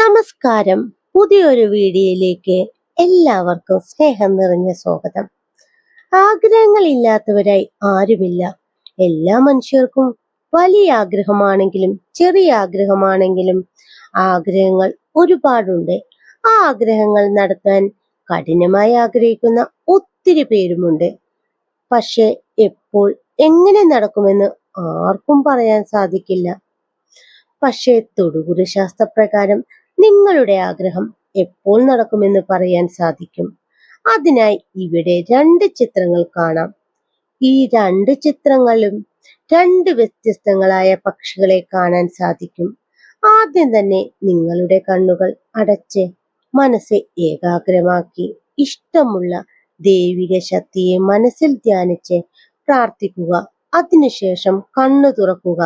നമസ്കാരം. പുതിയൊരു വീഡിയോയിലേക്ക് എല്ലാവർക്കും സ്നേഹം നിറഞ്ഞ സ്വാഗതം. ആഗ്രഹങ്ങൾ ഇല്ലാത്തവരായി ആരുമില്ല. എല്ലാ മനുഷ്യർക്കും വലിയ ആഗ്രഹമാണെങ്കിലും ചെറിയ ആഗ്രഹമാണെങ്കിലും ആഗ്രഹങ്ങൾ ഒരുപാടുണ്ട്. ആ ആഗ്രഹങ്ങൾ നടത്താൻ കഠിനമായി ആഗ്രഹിക്കുന്ന ഒത്തിരി പേരുമുണ്ട്. പക്ഷെ എപ്പോൾ എങ്ങനെ നടക്കുമെന്ന് ആർക്കും പറയാൻ സാധിക്കില്ല. പക്ഷേ തൊടുകുറി ശാസ്ത്രപ്രകാരം നിങ്ങളുടെ ആഗ്രഹം എപ്പോൾ നടക്കുമെന്ന് പറയാൻ സാധിക്കും. അതിനായി ഇവിടെ രണ്ട് ചിത്രങ്ങൾ കാണാം. ഈ രണ്ട് ചിത്രങ്ങളും രണ്ട് വ്യത്യസ്തങ്ങളായ പക്ഷികളെ കാണാൻ സാധിക്കും. ആദ്യം തന്നെ നിങ്ങളുടെ കണ്ണുകൾ അടച്ച് മനസ്സ് ഏകാഗ്രമാക്കി ഇഷ്ടമുള്ള ദൈവിക ശക്തിയെ മനസ്സിൽ ധ്യാനിച്ച് പ്രാർത്ഥിക്കുക. അതിനുശേഷം കണ്ണു തുറക്കുക.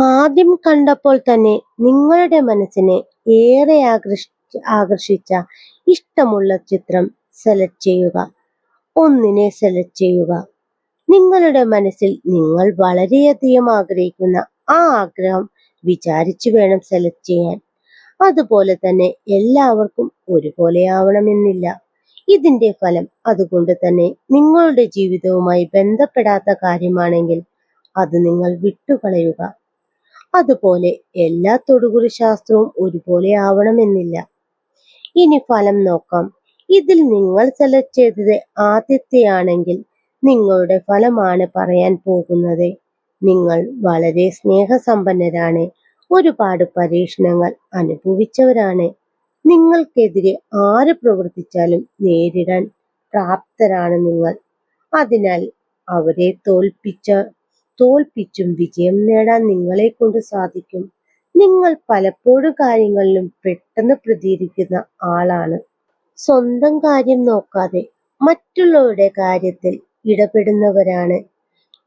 ആദ്യം കണ്ടപ്പോൾ തന്നെ നിങ്ങളുടെ മനസ്സിനെ ഏറെ ആകർഷി ആകർഷിച്ച ഇഷ്ടമുള്ള ചിത്രം സെലക്ട് ചെയ്യുക. ഒന്നിനെ സെലക്ട് ചെയ്യുക. നിങ്ങളുടെ മനസ്സിൽ നിങ്ങൾ വളരെയധികം ആഗ്രഹിക്കുന്ന ആ ആഗ്രഹം വിചാരിച്ചു വേണം സെലക്ട് ചെയ്യാൻ. അതുപോലെ തന്നെ എല്ലാവർക്കും ഒരുപോലെ ആവണമെന്നില്ല. ഇതിന്റെ ഫലം അതുകൊണ്ട് തന്നെ നിങ്ങളുടെ ജീവിതവുമായി ബന്ധപ്പെടാത്ത കാര്യമാണെങ്കിൽ അത് നിങ്ങൾ വിട്ടുകളയുക. അതുപോലെ എല്ലാ തൊടുകുറി ശാസ്ത്രവും ഒരുപോലെ ആവണമെന്നില്ല. ഇനി ഫലം നോക്കാം. ഇതിൽ നിങ്ങൾ സെലക്ട് ചെയ്തത് ആദ്യത്തെയാണെങ്കിൽ നിങ്ങളുടെ ഫലമാണ് പറയാൻ പോകുന്നത്. നിങ്ങൾ വളരെ സ്നേഹസമ്പന്നരാണ്. ഒരുപാട് പരീക്ഷണങ്ങൾ അനുഭവിച്ചവരാണ്. നിങ്ങൾക്കെതിരെ ആര് പ്രവർത്തിച്ചാലും നേരിടാൻ പ്രാപ്തരാണ് നിങ്ങൾ. അതിനാൽ അവരെ തോൽപ്പിച്ച തോൽപ്പിച്ചും വിജയം നേടാൻ നിങ്ങളെ കൊണ്ട് സാധിക്കും. നിങ്ങൾ പലപ്പോഴും കാര്യങ്ങളിലും പെട്ടെന്ന് പ്രതികരിക്കുന്ന ആളാണ്. സ്വന്തം കാര്യം നോക്കാതെ മറ്റുള്ളവരുടെ കാര്യത്തിൽ ഇടപെടുന്നവരാണ്.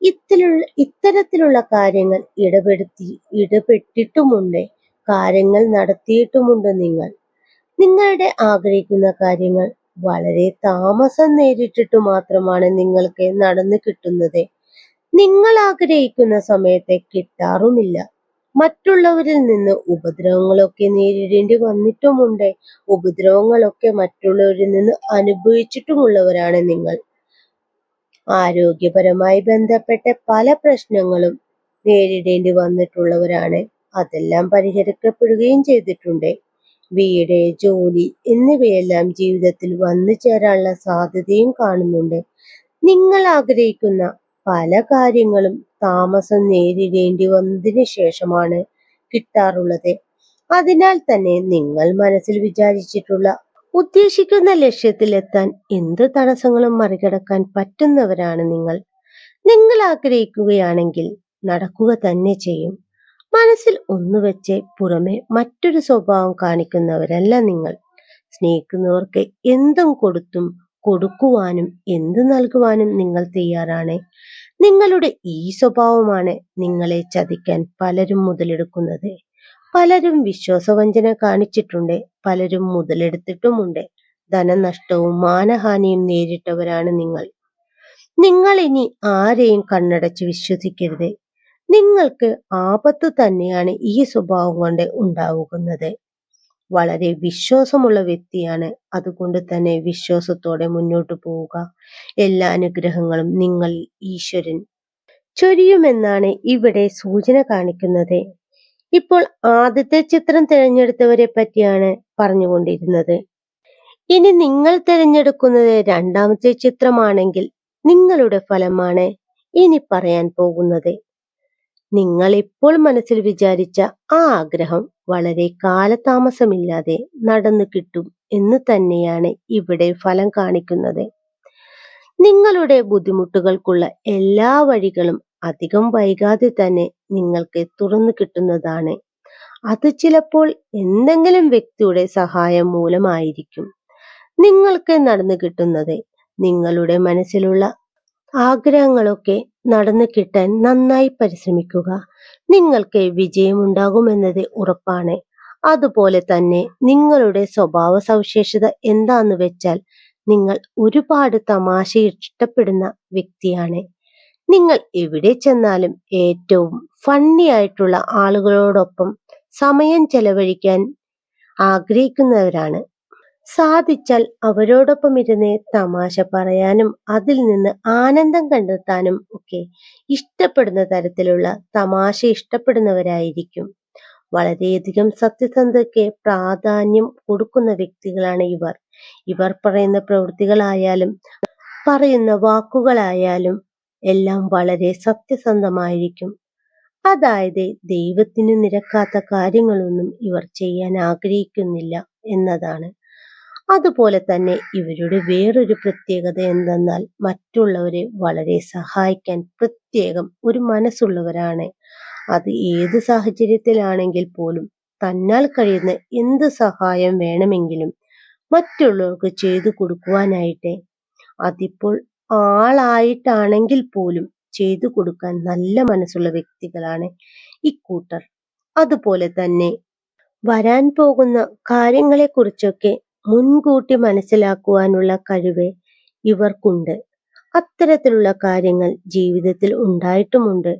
ഇത്തരത്തിലുള്ള ഇത്തരത്തിലുള്ള കാര്യങ്ങൾ ഇടപെടുത്തി ഇടപെട്ടിട്ടുമുണ്ട് കാര്യങ്ങൾ നടത്തിയിട്ടുമുണ്ട് നിങ്ങൾ. നിങ്ങളുടെ ആഗ്രഹിക്കുന്ന കാര്യങ്ങൾ വളരെ താമസം നേരിട്ടിട്ട് മാത്രമാണ് നിങ്ങൾക്ക് നടന്നു കിട്ടുന്നത്. നിങ്ങൾ ആഗ്രഹിക്കുന്ന സമയത്തെ കിട്ടാറുമില്ല. മറ്റുള്ളവരിൽ നിന്ന് ഉപദ്രവങ്ങളൊക്കെ നേരിടേണ്ടി വന്നിട്ടുമുണ്ട്. ഉപദ്രവങ്ങളൊക്കെ മറ്റുള്ളവരിൽ നിന്ന് അനുഭവിച്ചിട്ടുമുള്ളവരാണ് നിങ്ങൾ. ആരോഗ്യപരമായി ബന്ധപ്പെട്ട പല പ്രശ്നങ്ങളും നേരിടേണ്ടി വന്നിട്ടുള്ളവരാണ്. അതെല്ലാം പരിഹരിക്കപ്പെടുകയും ചെയ്തിട്ടുണ്ട്. വീട് ജോലി എന്നിവയെല്ലാം ജീവിതത്തിൽ വന്നു ചേരാനുള്ള സാധ്യതയും കാണുന്നുണ്ട്. നിങ്ങൾ ആഗ്രഹിക്കുന്ന പല കാര്യങ്ങളും താമസം നേരിടേണ്ടി വന്നതിന് ശേഷമാണ് കിട്ടാറുള്ളത്. അതിനാൽ തന്നെ നിങ്ങൾ മനസ്സിൽ വിചാരിച്ചിട്ടുള്ള ഉദ്ദേശിക്കുന്ന ലക്ഷ്യത്തിലെത്താൻ എന്ത് തടസ്സങ്ങളും മറികടക്കാൻ പറ്റുന്നവരാണ് നിങ്ങൾ. നിങ്ങൾ ആഗ്രഹിക്കുകയാണെങ്കിൽ നടക്കുക തന്നെ ചെയ്യും. മനസ്സിൽ ഒന്നുവെച്ച് പുറമെ മറ്റൊരു സ്വഭാവം കാണിക്കുന്നവരല്ല നിങ്ങൾ. സ്നേഹിക്കുന്നവർക്ക് എന്തും കൊടുത്തും കൊടുക്കുവാനും എന്ത് നൽകുവാനും നിങ്ങൾ തയ്യാറാണ്? നിങ്ങളുടെ ഈ സ്വഭാവമാണ് നിങ്ങളെ ചതിക്കാൻ പലരും മുതലെടുക്കുന്നത്. പലരും വിശ്വാസവഞ്ചന കാണിച്ചിട്ടുണ്ട് പലരും മുതലെടുത്തിട്ടുമുണ്ട്. ധനനഷ്ടവും മാനഹാനിയും നേരിട്ടവരാണ് നിങ്ങൾ. നിങ്ങൾ ഇനി ആരെയും കണ്ണടച്ച് വിശ്വസിക്കരുത്. നിങ്ങൾക്ക് ആപത്ത് തന്നെയാണ് ഈ സ്വഭാവം കൊണ്ട് ഉണ്ടാവുന്നത്. വളരെ വിശ്വാസമുള്ള വ്യക്തിയാണ്. അതുകൊണ്ട് തന്നെ വിശ്വാസത്തോടെ മുന്നോട്ട് പോവുക. എല്ലാ അനുഗ്രഹങ്ങളും നിങ്ങൾ ഈശ്വരൻ ചൊരിയുമെന്നാണ് ഇവിടെ സൂചന കാണിക്കുന്നത്. ഇപ്പോൾ ആദ്യത്തെ ചിത്രം തിരഞ്ഞെടുത്തവരെ പറ്റിയാണ് പറഞ്ഞുകൊണ്ടിരുന്നത്. ഇനി നിങ്ങൾ തിരഞ്ഞെടുക്കുന്നത് രണ്ടാമത്തെ ചിത്രമാണെങ്കിൽ നിങ്ങളുടെ ഫലമാണ് ഇനി പറയാൻ പോകുന്നത്. നിങ്ങൾ ഇപ്പോൾ മനസ്സിൽ വിചാരിച്ച ആ ആഗ്രഹം വളരെ കാലതാമസമില്ലാതെ നടന്നു കിട്ടും എന്ന് തന്നെയാണ് ഇവിടെ ഫലം കാണിക്കുന്നത്. നിങ്ങളുടെ ബുദ്ധിമുട്ടുകൾക്കുള്ള എല്ലാ വഴികളും അധികം വൈകാതെ തന്നെ നിങ്ങൾക്ക് തുറന്നു കിട്ടുന്നതാണ്. അത് ചിലപ്പോൾ എന്തെങ്കിലും വ്യക്തിയുടെ സഹായം മൂലമായിരിക്കും. നിങ്ങൾക്ക് നടന്നു കിട്ടുന്നത് നിങ്ങളുടെ മനസ്സിലുള്ള ആഗ്രഹങ്ങളൊക്കെ നടന്നു കിട്ടാൻ നന്നായി പരിശ്രമിക്കുക. നിങ്ങൾക്ക് വിജയമുണ്ടാകുമെന്നത് ഉറപ്പാണ്. അതുപോലെ തന്നെ നിങ്ങളുടെ സ്വഭാവ സവിശേഷത എന്താന്ന് വെച്ചാൽ നിങ്ങൾ ഒരുപാട് തമാശ ഇഷ്ടപ്പെടുന്ന വ്യക്തിയാണ്. നിങ്ങൾ എവിടെ ചെന്നാലും ഏറ്റവും ഫണ്ണി ആയിട്ടുള്ള ആളുകളോടൊപ്പം സമയം ചെലവഴിക്കാൻ ആഗ്രഹിക്കുന്നവരാണ്. സാധിച്ചാൽ അവരോടൊപ്പം ഇരുന്ന് തമാശ പറയാനും അതിൽ നിന്ന് ആനന്ദം കണ്ടെത്താനും ഒക്കെ ഇഷ്ടപ്പെടുന്ന തരത്തിലുള്ള തമാശ ഇഷ്ടപ്പെടുന്നവരായിരിക്കും. വളരെയധികം സത്യസന്ധതയ്ക്ക് പ്രാധാന്യം കൊടുക്കുന്ന വ്യക്തികളാണ് ഇവർ. ഇവർ പറയുന്ന പ്രവൃത്തികളായാലും പറയുന്ന വാക്കുകളായാലും എല്ലാം വളരെ സത്യസന്ധമായിരിക്കും. അതായത് ദൈവത്തിന് നിരക്കാത്ത കാര്യങ്ങളൊന്നും ഇവർ ചെയ്യാൻ ആഗ്രഹിക്കുന്നില്ല എന്നതാണ്. അതുപോലെ തന്നെ ഇവരുടെ വേറൊരു പ്രത്യേകത എന്തെന്നാൽ മറ്റുള്ളവരെ വളരെ സഹായിക്കാൻ പ്രത്യേകം ഒരു മനസ്സുള്ളവരാണ്. അത് ഏത് സാഹചര്യത്തിലാണെങ്കിൽ പോലും തന്നാൽ കഴിയുന്ന എന്ത് സഹായം വേണമെങ്കിലും മറ്റുള്ളവർക്ക് ചെയ്തു കൊടുക്കുവാനായിട്ട് അതിപ്പോൾ ആളായിട്ടാണെങ്കിൽ പോലും ചെയ്തു കൊടുക്കാൻ നല്ല മനസ്സുള്ള വ്യക്തികളാണ് ഇക്കൂട്ടർ അതുപോലെ തന്നെ വരാൻ പോകുന്ന കാര്യങ്ങളെക്കുറിച്ചൊക്കെ മുൻകൂട്ടി മനസ്സിലാക്കുവാനുള്ള കഴിവ് ഇവർക്കുണ്ട്. അത്തരത്തിലുള്ള കാര്യങ്ങൾ ജീവിതത്തിൽ ഉണ്ടായിട്ടുമുണ്ട്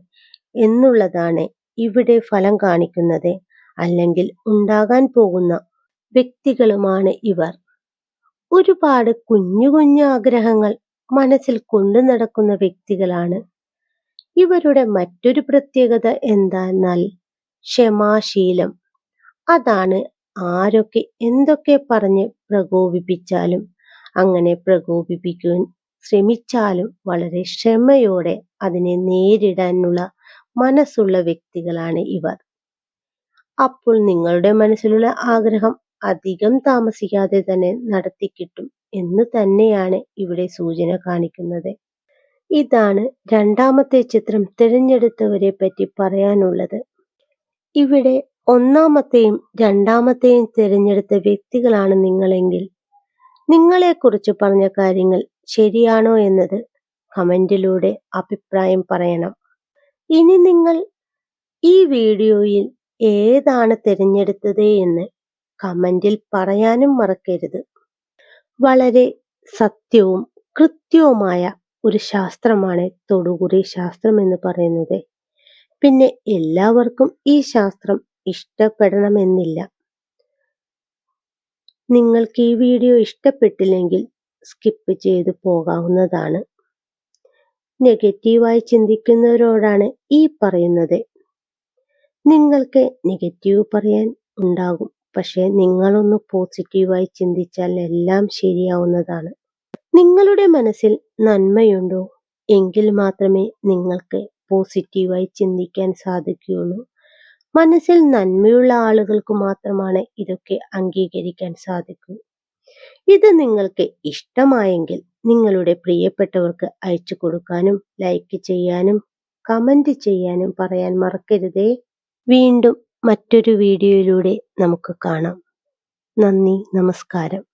എന്നുള്ളതാണ് ഇവിടെ ഫലം കാണിക്കുന്നത്. അല്ലെങ്കിൽ ഉണ്ടാകാൻ പോകുന്ന വ്യക്തികളുമാണ് ഇവർ. ഒരുപാട് കുഞ്ഞു കുഞ്ഞു ആഗ്രഹങ്ങൾ മനസ്സിൽ കൊണ്ടു നടക്കുന്ന വ്യക്തികളാണ്. ഇവരുടെ മറ്റൊരു പ്രത്യേകത എന്താന്നാൽ ക്ഷമാശീലം. അതാണ് ആരൊക്കെ എന്തൊക്കെ പറഞ്ഞ് പ്രകോപിപ്പിച്ചാലും അങ്ങനെ പ്രകോപിപ്പിക്കാൻ ശ്രമിച്ചാലും വളരെ ക്ഷമയോടെ അതിനെ നേരിടാനുള്ള മനസ്സുള്ള വ്യക്തികളാണ് ഇവർ. അപ്പോൾ നിങ്ങളുടെ മനസ്സിലുള്ള ആഗ്രഹം അധികം താമസിക്കാതെ തന്നെ നടത്തിക്കിട്ടും എന്ന് തന്നെയാണ് ഇവിടെ സൂചന കാണിക്കുന്നത്. ഇതാണ് രണ്ടാമത്തെ ചിത്രം തിരഞ്ഞെടുത്തവരെ പറ്റി പറയാനുള്ളത്. ഇവിടെ ഒന്നാമത്തെയും രണ്ടാമത്തെയും തിരഞ്ഞെടുത്ത വ്യക്തികളാണ് നിങ്ങളെങ്കിൽ. നിങ്ങളെക്കുറിച്ച് പറഞ്ഞ കാര്യങ്ങൾ ശരിയാണോ എന്നത് കമന്റിലൂടെ അഭിപ്രായം പറയണം. ഇനി നിങ്ങൾ ഈ വീഡിയോയിൽ ഏതാണ് തിരഞ്ഞെടുത്തത് എന്ന് കമന്റിൽ പറയാനും മറക്കരുത്. വളരെ സത്യവും കൃത്യവുമായ ഒരു ശാസ്ത്രമാണ് തൊടുകുറി ശാസ്ത്രം എന്ന് പറയുന്നത്. പിന്നെ എല്ലാവർക്കും ഈ ശാസ്ത്രം ഇഷ്ടപ്പെടണമെന്നില്ല. നിങ്ങൾക്ക് ഈ വീഡിയോ ഇഷ്ടപ്പെട്ടില്ലെങ്കിൽ സ്കിപ്പ് ചെയ്ത് പോകാവുന്നതാണ്. നെഗറ്റീവായി ചിന്തിക്കുന്നവരോടാണ് ഈ പറയുന്നത്. നിങ്ങൾക്ക് നെഗറ്റീവ് പറയാൻ ഉണ്ടാകും. പക്ഷേ നിങ്ങളൊന്ന് പോസിറ്റീവായി ചിന്തിച്ചാൽ എല്ലാം ശരിയാവുന്നതാണ്. നിങ്ങളുടെ മനസ്സിൽ നന്മയുണ്ടോ? എങ്കിൽ മാത്രമേ നിങ്ങൾക്ക് പോസിറ്റീവായി ചിന്തിക്കാൻ സാധിക്കുകയുള്ളൂ. മനസ്സിൽ നന്മയുള്ള ആളുകൾക്ക് മാത്രമാണ് ഇതൊക്കെ അംഗീകരിക്കാൻ സാധിക്കൂ. ഇത് നിങ്ങൾക്ക് ഇഷ്ടമായെങ്കിൽ നിങ്ങളുടെ പ്രിയപ്പെട്ടവർക്ക് അയച്ചു കൊടുക്കാനും ലൈക്ക് ചെയ്യാനും കമന്റ് ചെയ്യാനും പറയാൻ മറക്കരുതേ. വീണ്ടും മറ്റൊരു വീഡിയോയിലൂടെ നമുക്ക് കാണാം. നന്ദി നമസ്കാരം.